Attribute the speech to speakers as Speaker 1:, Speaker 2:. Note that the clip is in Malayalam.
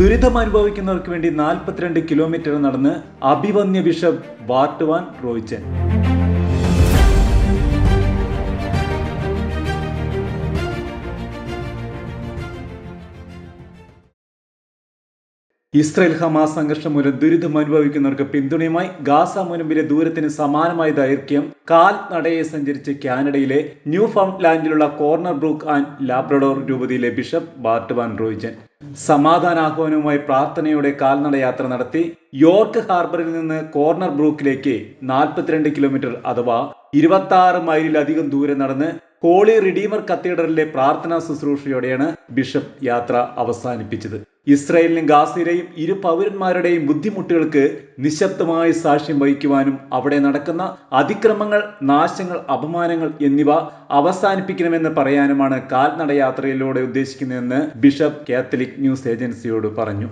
Speaker 1: ദുരിതം അനുഭവിക്കുന്നവർക്ക് വേണ്ടി നാൽപ്പത്തിരണ്ട് കിലോമീറ്റർ നടന്ന് അഭിവന്യ bishop Bart van Roijen. Israel Hamas സംഘർഷം മൂലം ദുരിതം അനുഭവിക്കുന്നവർക്ക് പിന്തുണയുമായി ഗാസ മുനമ്പിലെ ദൂരത്തിന് സമാനമായ ദൈർഘ്യം. കാൽ നടയെ സഞ്ചരിച്ച് കാനഡയിലെ ന്യൂ ഫൗണ്ട് ലാൻഡിലുള്ള കോർണർ ബ്രൂക്ക് ആൻഡ് ലാബ്രഡോർ രൂപതയിലെ ബിഷപ്പ് ബാർട്ട് വാൻ റോയിജൻ. സമാധാനാഹ്വാനവുമായി പ്രാർത്ഥനയോടെ കാൽനടയാത്ര നടത്തി. യോർക്ക് ഹാർബറിൽ നിന്ന് കോർണർ ബ്രൂക്കിലേക്ക് നാൽപ്പത്തിരണ്ട് കിലോമീറ്റർ അഥവാ ഇരുപത്തി ആറ് മൈലിലധികം ദൂരം നടന്ന് ഹോളി റിഡീമർ കത്തീഡ്രലിലെ പ്രാർത്ഥനാ ശുശ്രൂഷയോടെയാണ് ബിഷപ്പ് യാത്ര അവസാനിപ്പിച്ചത്. ഇസ്രായേലിനും ഗാസയിലെയും ഇരു പൗരന്മാരുടെയും ബുദ്ധിമുട്ടുകൾക്ക് നിശബ്ദമായി സാക്ഷ്യം വഹിക്കുവാനും അവിടെ നടക്കുന്ന അതിക്രമങ്ങൾ നാശങ്ങൾ അപമാനങ്ങൾ എന്നിവ അവസാനിപ്പിക്കണമെന്ന് പറയാനുമാണ് കാൽനടയാത്രയിലൂടെ ഉദ്ദേശിക്കുന്നതെന്ന് ബിഷപ്പ് കാത്തലിക് ന്യൂസ് ഏജൻസിയോട് പറഞ്ഞു.